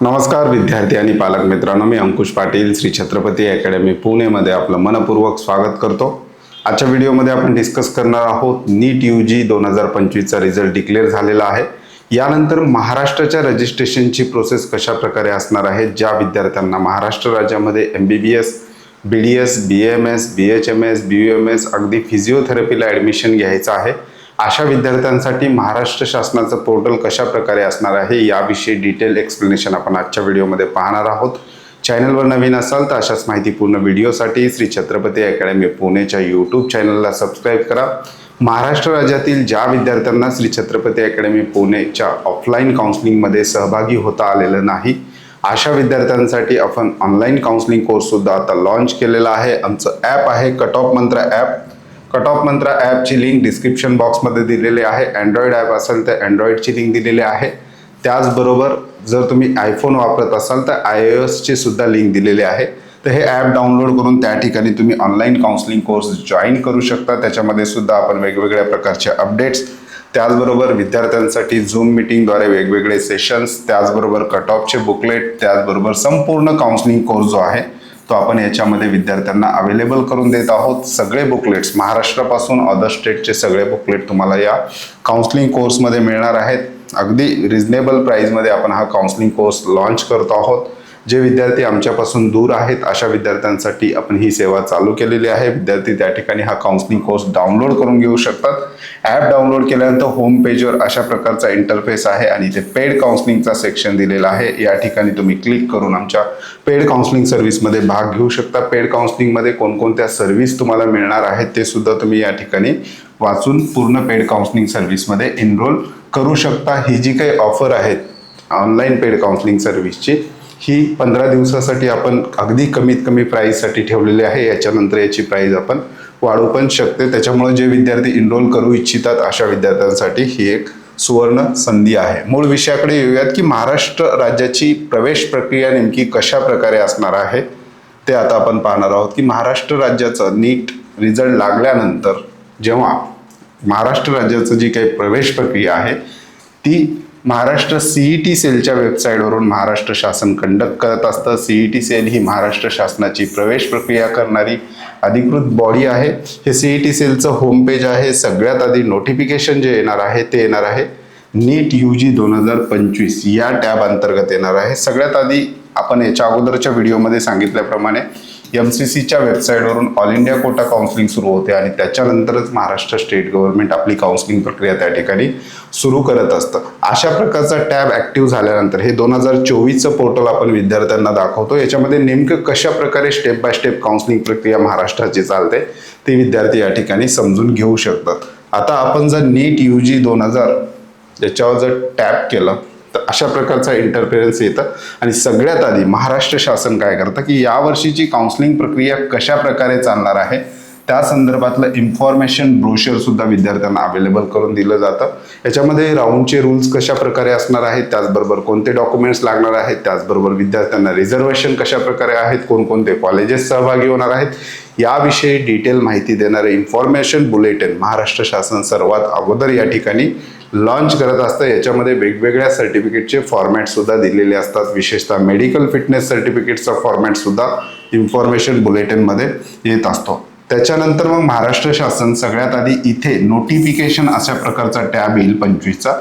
नमस्कार विद्यार्थी आणि पालक मित्रांनो मी अंकुश पाटील श्री छत्रपती अकॅडमी पुणेमध्ये आपलं मनपूर्वक स्वागत करतो. आजच्या व्हिडिओमध्ये आपण डिस्कस करणार आहोत नीट यू जी दोन हजार पंचवीसचा रिझल्ट डिक्लेअर झालेला आहे. यानंतर महाराष्ट्राच्या रजिस्ट्रेशनची प्रोसेस कशा प्रकारे असणार आहे ज्या विद्यार्थ्यांना महाराष्ट्र राज्यामध्ये M B B S B D S B M S B H M S B U M S अगदी फिजिओथेरपीला ॲडमिशन घ्यायचं आहे. अशा विद्यार्थ्यांसाठी महाराष्ट्र शासनाचं पोर्टल कशा प्रकारे असणार आहे याविषयी डिटेल एक्सप्लेनेशन आपण आजच्या व्हिडिओमध्ये पाहणार आहोत. चॅनलवर नवीन असाल तर अशाच माहितीपूर्ण व्हिडिओसाठी श्री छत्रपती अकॅडमी पुणेच्या यूट्यूब चॅनलला सबस्क्राईब करा. महाराष्ट्र राज्यातील ज्या विद्यार्थ्यांना श्री छत्रपती अकॅडमी पुणेच्या ऑफलाईन काउन्सिलिंगमध्ये सहभागी होता आलेलं नाही अशा विद्यार्थ्यांसाठी आपण ऑनलाईन काउन्सिलिंग कोर्ससुद्धा आता लॉन्च केलेला आहे. आमचं ॲप आहे cut off Mantra app cut off Mantra ॲपची link description बॉक्समध्ये दिलेली आहे. अँड्रॉइड ॲप असेल तर अँड्रॉइडची लिंक दिलेली आहे. त्याचबरोबर जर तुम्ही आयफोन वापरत असाल तर आय ओ एसची सुद्धा लिंक दिलेली आहे. तर हे ॲप डाउनलोड करून त्या ठिकाणी तुम्ही ऑनलाईन काउन्सिलिंग कोर्स जॉईन करू शकता. त्याच्यामध्ये सुद्धा आपण वेगवेगळ्या प्रकारचे अपडेट्स त्याचबरोबर विद्यार्थ्यांसाठी झूम मिटिंगद्वारे वेगवेगळे सेशन्स त्याचबरोबर कट ऑफचे बुकलेट त्याचबरोबर संपूर्ण काउन्सिलिंग कोर्स जो आहे तो आपण याच्यामध्ये विद्यार्थ्यांना अवेलेबल करून देत आहोत. सगळे बुकलेट्स महाराष्ट्रापासून अदर स्टेटचे सगळे बुकलेट तुम्हाला या काउन्सिलिंग कोर्समध्ये मिळणार आहेत. अगदी रिझनेबल प्राईजमध्ये आपण हा काउन्सिलिंग कोर्स लॉन्च करतो आहोत. जे विद्यार्थी आमच्यापासून दूर आहेत अशा विद्यार्थ्यांसाठी आपण ही सेवा चालू केलेली आहे. विद्यार्थी त्या ठिकाणी हा काउन्सिलिंग कोर्स डाउनलोड करून घेऊ शकतात. ॲप डाउनलोड केल्यानंतर होम पेजवर अशा प्रकारचा इंटरफेस आहे आणि इथे पेड काउन्सिलिंगचा सेक्शन दिलेला आहे. या ठिकाणी तुम्ही क्लिक करून आमच्या पेड काउन्सिलिंग सर्व्हिसमध्ये भाग घेऊ शकता. पेड काउन्सिलिंगमध्ये कोणकोणत्या सर्व्हिस तुम्हाला मिळणार आहेत ते सुद्धा तुम्ही या ठिकाणी वाचून पूर्ण पेड काउन्सिलिंग सर्व्हिसमध्ये एनरोल करू शकता. ही जी काही ऑफर आहेत ऑनलाईन पेड काउन्सिलिंग सर्व्हिसची ही पंधरा दिवसासाठी आपण अगदी कमीत कमी प्राईजसाठी ठेवलेली आहे. याच्यानंतर याची प्राईज आपण वाढू पण शकते. त्याच्यामुळे जे विद्यार्थी इनरोल करू इच्छितात अशा विद्यार्थ्यांसाठी ही एक सुवर्ण संधी आहे. मूळ विषयाकडे येऊयात की महाराष्ट्र राज्याची प्रवेश प्रक्रिया नेमकी कशा प्रकारे असणार आहे ते आता आपण पाहणार आहोत की महाराष्ट्र राज्याचं नीट रिझल्ट लागल्यानंतर जेव्हा महाराष्ट्र राज्याचं जी काही प्रवेश प्रक्रिया आहे ती महाराष्ट्र सीईटी सेलच्या वेबसाईटवरून महाराष्ट्र शासन कंडक्ट करत असतं. सीईटी सेल ही महाराष्ट्र शासनाची प्रवेश प्रक्रिया करणारी अधिकृत बॉडी आहे. हे सीईटी सेलचं होम पेज आहे. सगळ्यात आधी नोटिफिकेशन जे येणार आहे ते येणार आहे. नीट यू जी दोन हजार पंचवीस या टॅब अंतर्गत येणार आहे. सगळ्यात आधी आपण याच्या अगोदरच्या व्हिडिओमध्ये सांगितल्याप्रमाणे एम सी सीच्या वेबसाईटवरून ऑल इंडिया कोटा काउन्सिलिंग सुरू होते आणि त्याच्यानंतरच महाराष्ट्र स्टेट गव्हर्नमेंट आपली काउन्सिलिंग प्रक्रिया त्या ठिकाणी सुरू करत असतं. अशा प्रकारचा टॅब ॲक्टिव्ह झाल्यानंतर हे दोन हजार चोवीसचं पोर्टल आपण विद्यार्थ्यांना दाखवतो. याच्यामध्ये नेमकं कशा प्रकारे स्टेप बाय स्टेप काउन्सिलिंग प्रक्रिया महाराष्ट्राची चालते ते विद्यार्थी या ठिकाणी समजून घेऊ शकतात. आता आपण जर नीट यू जी दोन हजार याच्यावर जर टॅप केलं तर अशा प्रकारचा इंटरफेरन्स येतं. आणि सगळ्यात आधी महाराष्ट्र शासन काय करतं की यावर्षीची काउन्सिलिंग प्रक्रिया कशा प्रकारे चालणार आहे? त्या संदर्भातलं इन्फॉर्मेशन ब्रोशर सुद्धा विद्यार्थ्यांना अवेलेबल करून दिलं जातं. याच्यामध्ये राऊंडचे रूल्स कशा प्रकारे असणार आहेत त्याचबरोबर कोणते डॉक्युमेंट्स लागणार आहेत त्याचबरोबर विद्यार्थ्यांना रिझर्वेशन कशा प्रकारे आहेत कोणकोणते कॉलेजेस सहभागी होणार आहेत याविषयी डिटेल माहिती देणारे इन्फॉर्मेशन बुलेटिन महाराष्ट्र शासन सर्वात अगोदर या ठिकाणी लॉन्च करत असतं. याच्यामध्ये वेगवेगळ्या सर्टिफिकेटचे फॉर्मॅटसुद्धा दिलेले असतात. विशेषतः मेडिकल फिटनेस सर्टिफिकेटचा फॉर्मॅटसुद्धा इन्फॉर्मेशन बुलेटिनमध्ये येत असतो. त्याच्यानंतर मग महाराष्ट्र शासन सगळ्यात आधी इथे नोटिफिकेशन अशा प्रकारचा टॅब येईल पंचवीसचा.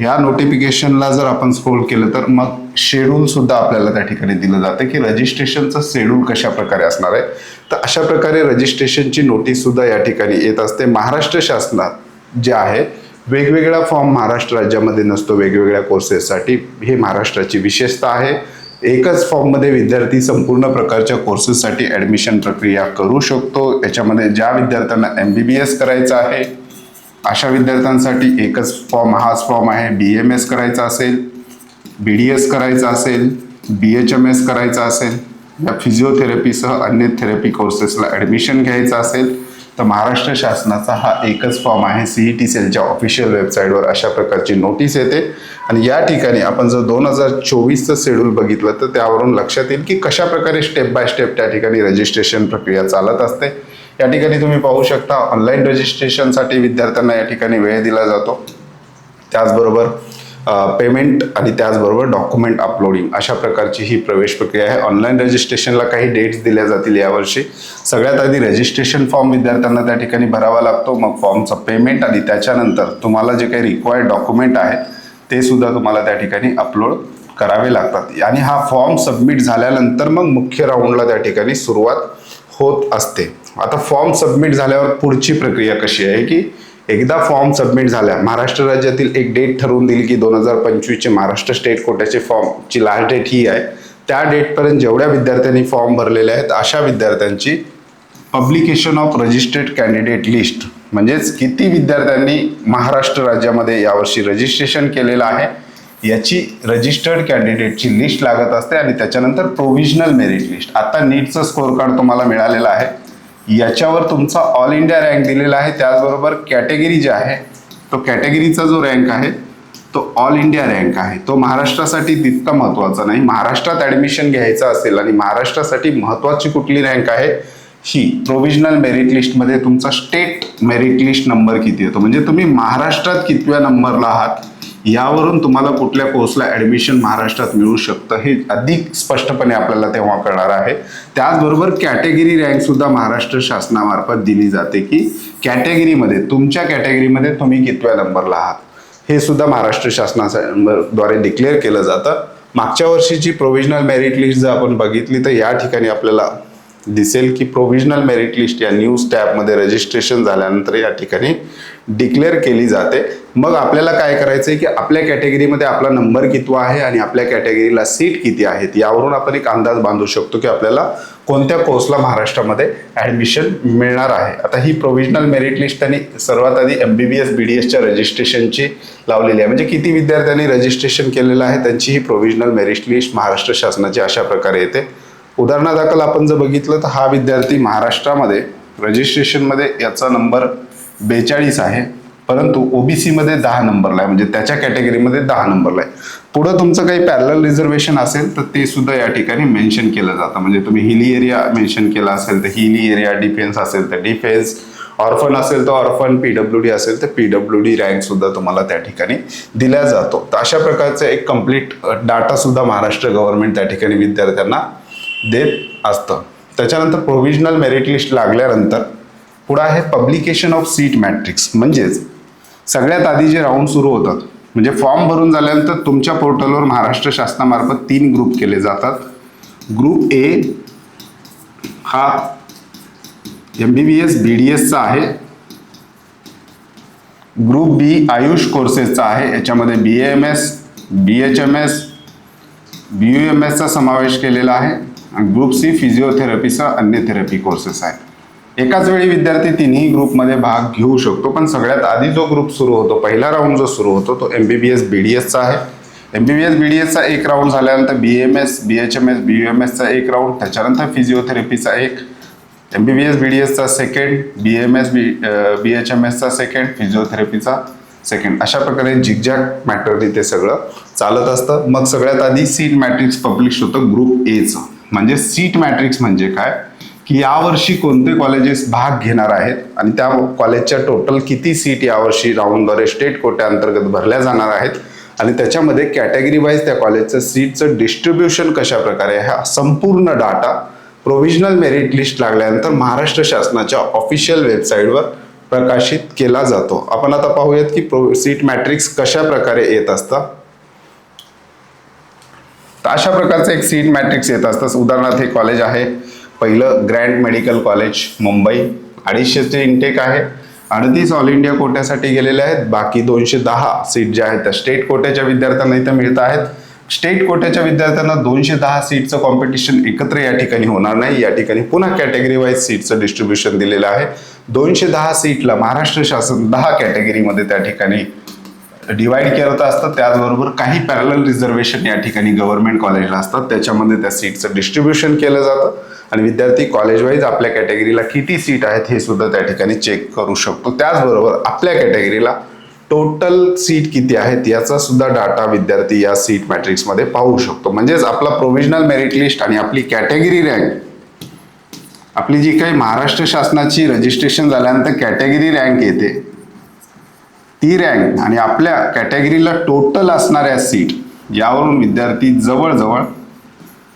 या नोटिफिकेशनला जर आपण स्क्रोल केलं तर मग शेड्यूल सुद्धा आपल्याला त्या ठिकाणी दिलं जातं की रजिस्ट्रेशनचं शेड्यूल कशा प्रकारे असणार आहे. तर अशा प्रकारे रजिस्ट्रेशनची नोटीस सुद्धा या ठिकाणी येत असते. महाराष्ट्र शासनात जे आहे वेगवेगळा फॉर्म महाराष्ट्र राज्यामध्ये नसतो. वेगवेगळ्या कोर्सेससाठी हे महाराष्ट्राची विशेषता आहे. एकच फॉर्ममध्ये विद्यार्थी संपूर्ण प्रकारच्या कोर्सेससाठी ॲडमिशन प्रक्रिया करू शकतो. याच्यामध्ये ज्या विद्यार्थ्यांना एम बी बी एस करायचं आहे अशा विद्यार्थ्यांसाठी एकच फॉर्म हाच फॉर्म आहे. बी एम एस करायचा असेल बी डी एस करायचा असेल बी एच एम एस करायचा असेल या फिजिओथेरपीसह अन्य थेरपी कोर्सेसला ॲडमिशन घ्यायचं असेल तर महाराष्ट्र शासनाचा हा एकच फॉर्म आहे. सी ई टी सेलच्या ऑफिशियल वेबसाईटवर अशा प्रकारची नोटीस येते. आणि या ठिकाणी आपण जर दोन हजार चोवीसचं शेड्यूल बघितलं तर त्यावरून लक्षात येईल की कशा प्रकारे स्टेप बाय स्टेप त्या ठिकाणी रजिस्ट्रेशन प्रक्रिया चालत असते. या ठिकाणी तुम्ही पाहू शकता ऑनलाईन रजिस्ट्रेशनसाठी विद्यार्थ्यांना या ठिकाणी वेळ दिला जातो. त्याचबरोबर पेमेंट आणि त्याचबरोबर डॉक्युमेंट अपलोडिंग अशा प्रकारची ही प्रवेश प्रक्रिया आहे. ऑनलाईन रजिस्ट्रेशनला काही डेट्स दिल्या जातील यावर्षी. सगळ्यात आधी रजिस्ट्रेशन फॉर्म विद्यार्थ्यांना त्या ठिकाणी भरावा लागतो. मग फॉर्मचं पेमेंट आणि त्याच्यानंतर तुम्हाला जे काही रिक्वायर्ड डॉक्युमेंट आहेत ते सुद्धा तुम्हाला त्या ठिकाणी अपलोड करावे लागतात. आणि हा फॉर्म सबमिट झाल्यानंतर मग मुख्य राऊंडला त्या ठिकाणी सुरुवात होत असते. आता फॉर्म सबमिट झाल्यावर पुढची प्रक्रिया कशी आहे की एकदा फॉर्म सबमिट झाल्या महाराष्ट्र राज्यातील एक डेट ठरवून दिली की दोन हजार पंचवीसचे महाराष्ट्र स्टेट कोट्याचे फॉर्मची लास्ट डेट ही आहे त्या डेटपर्यंत जेवढ्या विद्यार्थ्यांनी फॉर्म भरलेले आहेत अशा विद्यार्थ्यांची publication of registered candidate list म्हणजेच किती विद्यार्थ्यांनी महाराष्ट्र राज्यामध्ये यावर्षी रजिस्ट्रेशन केलेलं आहे याची रजिस्टर्ड कॅन्डिडेटची लिस्ट लागत असते आणि त्याच्यानंतर प्रोव्हिजनल मेरिट लिस्ट आता नीटचं स्कोअर कार्ड तुम्हाला मिळालेलं आहे. याच्यावर तुमचा ऑल इंडिया रँक दिलेला आहे. त्याचबरोबर कॅटेगरी जे आहे तो कॅटेगरीचा जो रँक आहे तो ऑल इंडिया रँक आहे. तो महाराष्ट्रासाठी तितका महत्त्वाचा नाही. महाराष्ट्रात ॲडमिशन घ्यायचं असेल आणि महाराष्ट्रासाठी महत्त्वाची कुठली रँक आहे ही प्रोव्हिजनल मेरिट लिस्टमध्ये तुमचा स्टेट मेरिट लिस्ट नंबर किती येतो म्हणजे तुम्ही महाराष्ट्रात कितव्या नंबरला आहात? यावरून तुम्हाला कुठल्या कोर्सला ॲडमिशन महाराष्ट्रात मिळू शकतं हे अधिक स्पष्टपणे आपल्याला तेव्हा कळणार आहे. त्याचबरोबर कॅटेगरी रँकसुद्धा महाराष्ट्र शासनामार्फत दिली जाते की कॅटेगरीमध्ये तुमच्या कॅटेगरीमध्ये तुम्ही कितव्या नंबरला आहात. हे सुद्धा महाराष्ट्र शासनाद्वारे डिक्लेअर केलं जातं. मागच्या वर्षीची प्रोव्हिजनल मेरिट लिस्ट जर आपण बघितली तर या ठिकाणी आपल्याला दिसेल की प्रोव्हिजनल मेरिट लिस्ट या न्यूज टॅबमध्ये रजिस्ट्रेशन झाल्यानंतर या ठिकाणी डिक्लेअर केली जाते. मग आपल्याला काय करायचं आहे की आपल्या कॅटेगरीमध्ये आपला नंबर कितवा आहे आणि आपल्या कॅटेगरीला सीट किती आहेत यावरून आपण एक अंदाज बांधू शकतो की आपल्याला कोणत्या कोर्सला महाराष्ट्रामध्ये ॲडमिशन मिळणार आहे. आता ही प्रोव्हिजनल मेरिट लिस्ट त्यांनी सर्वात आधी M B B S B D एसच्या रजिस्ट्रेशनची लावलेली आहे. म्हणजे किती विद्यार्थ्यांनी रजिस्ट्रेशन केलेलं आहे त्यांची ही प्रोव्हिजनल मेरिट लिस्ट महाराष्ट्र शासनाची अशा प्रकारे येते. उदाहरणादाखल आपण जर बघितलं तर हा विद्यार्थी महाराष्ट्रामध्ये रजिस्ट्रेशनमध्ये याचा नंबर बेचाळीस आहे. परंतु ओबीसीमध्ये दहा नंबरला आहे. म्हणजे त्याच्या कॅटेगरीमध्ये दहा नंबरला आहे. पुढं तुमचं काही पॅरल रिझर्वेशन असेल तर ते सुद्धा या ठिकाणी मेन्शन केलं जातं. म्हणजे तुम्ही हिली एरिया मेन्शन केला असेल तर हिली एरिया डिफेन्स असेल तर डिफेन्स ऑर्फन असेल तर ऑर्फन पीडब्ल्यू डी असेल तर पीडब्ल्यू डी रँक सुद्धा तुम्हाला त्या ठिकाणी दिला जातो. तर अशा प्रकारचं एक कंप्लीट डाटा सुद्धा महाराष्ट्र गव्हर्नमेंट त्या ठिकाणी विद्यार्थ्यांना देत असतं. त्याच्यानंतर प्रोव्हिजनल मेरिट लिस्ट लागल्यानंतर पुढं आहे पब्लिकेशन ऑफ सीट मॅट्रिक्स म्हणजेच सगळ्यात आधी जे राऊंड सुरू होतात म्हणजे फॉर्म भरून झाल्यानंतर तुमच्या पोर्टलवर महाराष्ट्र शासनामार्फत तीन ग्रुप केले जातात. ग्रुप ए हा M B B S B D एसचा आहे. ग्रुप बी आयुष कोर्सेसचा आहे. याच्यामध्ये B M S B H M S B U M एसचा समावेश केलेला आहे. ग्रुप सी फिजिओथेरपीचा अन्य थेरपी कोर्सेस आहे एकाच वेळी विद्यार्थी तिन्ही ग्रुपमध्ये भाग घेऊ शकतो पण सगळ्यात आधी जो ग्रुप सुरू होतो पहिला राऊंड जो सुरू होतो तो M B B S B D एसचा आहे. M B B S B D एसचा एक राऊंड झाल्यानंतर B M S B H M S B U M एसचा एक राऊंड त्याच्यानंतर फिजिओथेरपीचा एक M B B S B D एसचा second B M S B B H M एसचा second फिजिओथेरपीचा second अशा प्रकारे zigzag मॅटरनी ते सगळं चालत असतं. मग सगळ्यात आधी सीट मॅट्रिक्स पब्लिश होतं ग्रुप एचं म्हणजे सीट मॅट्रिक्स म्हणजे काय? की यावर्षी कोणते कॉलेजेस भाग घेणार आहेत? आणि त्या कॉलेजच्या टोटल किती सीट यावर्षी राऊंडद्वारे स्टेट कोट्या अंतर्गत भरल्या जाणार आहेत? आणि त्याच्यामध्ये कॅटेगरी वाईज त्या कॉलेजचं सीटचं डिस्ट्रीब्युशन कशा प्रकारे हा संपूर्ण डाटा प्रोव्हिजनल मेरिट लिस्ट लागल्यानंतर महाराष्ट्र शासनाच्या ऑफिशियल वेबसाईटवर प्रकाशित केला जातो. आपण आता पाहूयात की प्रो सीट मॅट्रिक्स कशा प्रकारे येत असतात तर अशा प्रकारचं एक सीट मॅट्रिक्स येत असतं. उदाहरणार्थ हे कॉलेज आहे. पहिलं ग्रँड मेडिकल कॉलेज मुंबई. अडीचशेचे इंटेक आहे. अडतीस ऑल इंडिया कोट्यासाठी गेलेले आहेत. बाकी दोनशे दहा सीट ज्या आहेत त्या स्टेट कोट्याच्या विद्यार्थ्यांना इथं मिळत आहेत. स्टेट कोट्याच्या विद्यार्थ्यांना दोनशे दहा सीटचं कॉम्पिटिशन एकत्र या ठिकाणी होणार नाही. या ठिकाणी पुन्हा कॅटेगरी वाईज सीटचं डिस्ट्रीब्युशन दिलेलं आहे. दोनशे दहा सीटला महाराष्ट्र शासन दहा कॅटेगरीमध्ये त्या ठिकाणी डिवाईड करत असतात त्याचबरोबर काही पॅरल रिझर्वेशन या ठिकाणी गव्हर्नमेंट कॉलेजला असतात. त्याच्यामध्ये त्या सीटचं डिस्ट्रीब्युशन केलं जातं. आणि विद्यार्थी कॉलेज वाईज आपल्या कॅटेगरीला किती सीट आहेत हे सुद्धा त्या ठिकाणी चेक करू शकतो. त्याचबरोबर आपल्या कॅटेगरीला टोटल सीट किती आहेत याचा सुद्धा डाटा विद्यार्थी या सीट मॅट्रिक्समध्ये पाहू शकतो. म्हणजेच आपला प्रोव्हिजनल मेरिट लिस्ट आणि आपली कॅटेगरी रँक आपली जी काही महाराष्ट्र शासनाची रजिस्ट्रेशन झाल्यानंतर कॅटेगरी रँक येते ती रँक आणि आपल्या कॅटेगरीला टोटल असणाऱ्या सीट यावरून विद्यार्थी जवळजवळ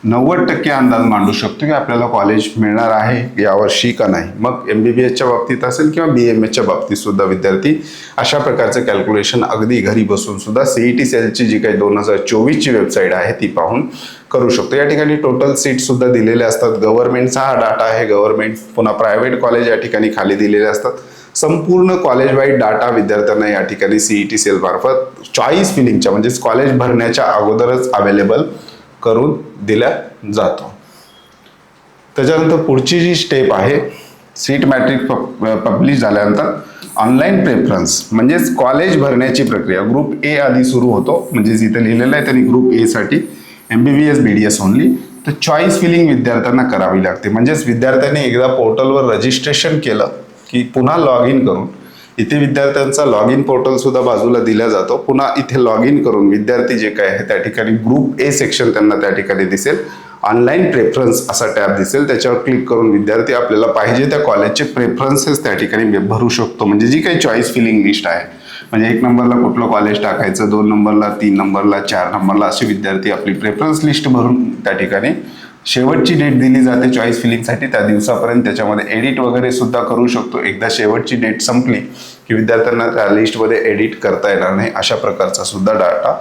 नव्वद टक्के अंदाज मांडू शकतो की आपल्याला कॉलेज मिळणार आहे यावर्षी का नाही. मग एम बी बी एसच्या बाबतीत असेल किंवा बी एम एच्या बाबतीत सुद्धा विद्यार्थी अशा प्रकारचं कॅल्क्युलेशन अगदी घरी बसून सुद्धा सीई टी सेलची जी काही दोन हजार चोवीसची वेबसाईट आहे ती पाहून करू शकतो. या ठिकाणी टोटल सीट सुद्धा दिलेले असतात. गव्हर्नमेंटचा हा डाटा आहे. गव्हर्नमेंट पुन्हा प्रायव्हेट कॉलेज या ठिकाणी खाली दिलेले असतात. संपूर्ण कॉलेज वाईड डाटा विद्यार्थ्यांना या ठिकाणी सीईटी सेल मार्फत चॉईस फिलिंगच्या म्हणजेच कॉलेज भरण्याच्या अगोदरच अवेलेबल करून दिला जातो. त्याच्यानंतर पुढची जी स्टेप आहे सीट मॅट्रिक पब्लिश झाल्यानंतर ऑनलाईन प्रेफरन्स म्हणजेच कॉलेज भरण्याची प्रक्रिया. ग्रुप ए आधी सुरू होतो म्हणजेच इथे लिहिलेलं आहे त्यांनी ग्रुप ए साठी M B B S B D S only तर चॉईस फिलिंग विद्यार्थ्यांना करावी लागते. म्हणजेच विद्यार्थ्यांनी एकदा पोर्टलवर रजिस्ट्रेशन केलं की पुन्हा लॉग इन करून इथे विद्यार्थ्यांचा लॉग इन पोर्टल सुद्धा बाजूला दिला जातो. पुन्हा इथे लॉग इन करून विद्यार्थी जे काय आहे त्या ठिकाणी ग्रुप ए सेक्शन त्यांना त्या ठिकाणी दिसेल. ऑनलाईन प्रेफरन्स असा टॅब दिसेल. त्याच्यावर क्लिक करून विद्यार्थी आपल्याला पाहिजे त्या कॉलेजचे प्रेफरन्सेस त्या ठिकाणी भरू शकतो. म्हणजे जी काही चॉईस फिलिंग लिस्ट आहे. म्हणजे एक नंबरला कुठलं कॉलेज टाकायचं दोन नंबरला तीन नंबरला चार नंबरला असे विद्यार्थी आपली प्रेफरन्स लिस्ट भरून त्या ठिकाणी शेवटची डेट दिली जाते चॉईस फिलिंगसाठी त्या दिवसापर्यंत त्याच्यामध्ये एडिट वगैरे सुद्धा करू शकतो. एकदा शेवटची डेट संपली की विद्यार्थ्यांना त्या लिस्टमध्ये एडिट करता येणार नाही अशा प्रकारचा सुद्धा डाटा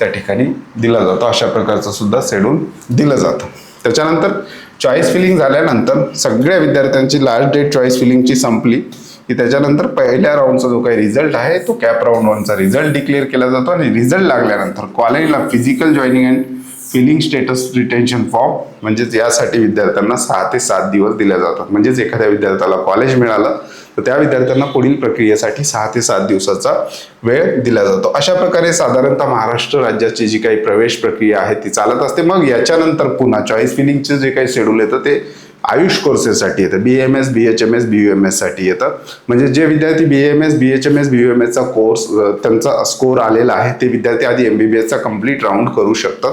त्या ठिकाणी दिला जातो. अशा प्रकारचं सुद्धा शेड्यूल दिलं जातं. त्याच्यानंतर चॉईस फिलिंग झाल्यानंतर सगळ्या विद्यार्थ्यांची लास्ट डेट चॉईस फिलिंगची संपली की त्याच्यानंतर पहिल्या राऊंडचा जो काही रिझल्ट आहे तो कॅप राऊंड वनचा रिझल्ट डिक्लेअर केला जातो आणि रिझल्ट लागल्यानंतर कॉलेजला physical joining and filling status retention form म्हणजेच यासाठी विद्यार्थ्यांना सहा ते सात दिवस दिल्या जातात. म्हणजेच एखाद्या विद्यार्थ्याला कॉलेज मिळालं तर त्या विद्यार्थ्यांना पुढील प्रक्रियेसाठी सहा ते सात दिवसाचा वेळ दिला जातो. अशा प्रकारे साधारणतः महाराष्ट्र राज्याची जी काही प्रवेश प्रक्रिया आहे ती चालत असते. मग याच्यानंतर पुन्हा चॉईस फिलिंगचे जे काही शेड्यूल येतं ते आयुष कोर्सेससाठी येतं. B M S B H M S B U M एससाठी येतं. म्हणजे जे विद्यार्थी B M S B H M S B U M एसचा course त्यांचा स्कोर आलेला आहे ते विद्यार्थी आधी एम बी बी एसचा कंप्लीट राऊंड करू शकतात.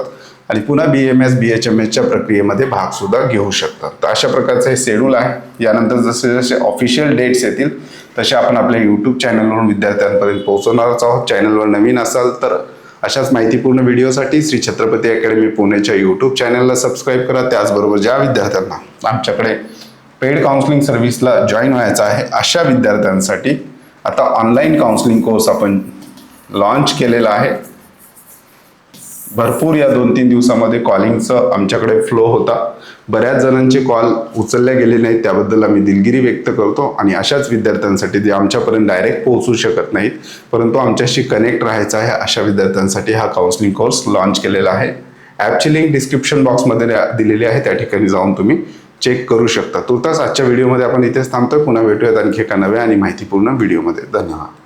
आणि पुन्हा B M S B H M एसच्या प्रक्रियेमध्ये भाग सुद्धा घेऊ शकतात. तर अशा प्रकारचं हे शेड्यूल आहे. यानंतर जसे जसे ऑफिशियल डेट्स येतील तसे आपण आपल्या यूट्यूब चॅनलवरून विद्यार्थ्यांपर्यंत पोहोचवणारच आहोत. चॅनलवर नवीन असाल तर अशाच माहितीपूर्ण व्हिडिओसाठी श्री छत्रपती अकॅडमी पुणेच्या यूट्यूब चॅनलला सबस्क्राईब करा. त्याचबरोबर ज्या विद्यार्थ्यांना आमच्याकडे पेड काउन्सिलिंग सर्व्हिसला जॉईन व्हायचं आहे अशा विद्यार्थ्यांसाठी आता ऑनलाईन काउन्सिलिंग कोर्स आपण लॉन्च केलेला आहे. भरपूर या दोन तीन दिवसामध्ये कॉलिंगचं आमच्याकडे फ्लो होता. बऱ्याच जणांचे कॉल उचलले गेले नाहीत त्याबद्दल आम्ही दिलगिरी व्यक्त करतो आणि अशाच विद्यार्थ्यांसाठी जे आमच्यापर्यंत डायरेक्ट पोहोचू शकत नाहीत. परंतु आमच्याशी कनेक्ट राहायचं आहे अशा विद्यार्थ्यांसाठी हा काउन्सिलिंग कोर्स लॉन्च केलेला आहे. ॲपची लिंक डिस्क्रिप्शन बॉक्समध्ये दिलेली आहे त्या ठिकाणी जाऊन तुम्ही चेक करू शकता. तुर्तास आजच्या व्हिडिओमध्ये आपण इथेच थांबतोय पुन्हा भेटूयात आणखी एका नव्या आणि माहितीपूर्ण व्हिडिओमध्ये धन्यवाद.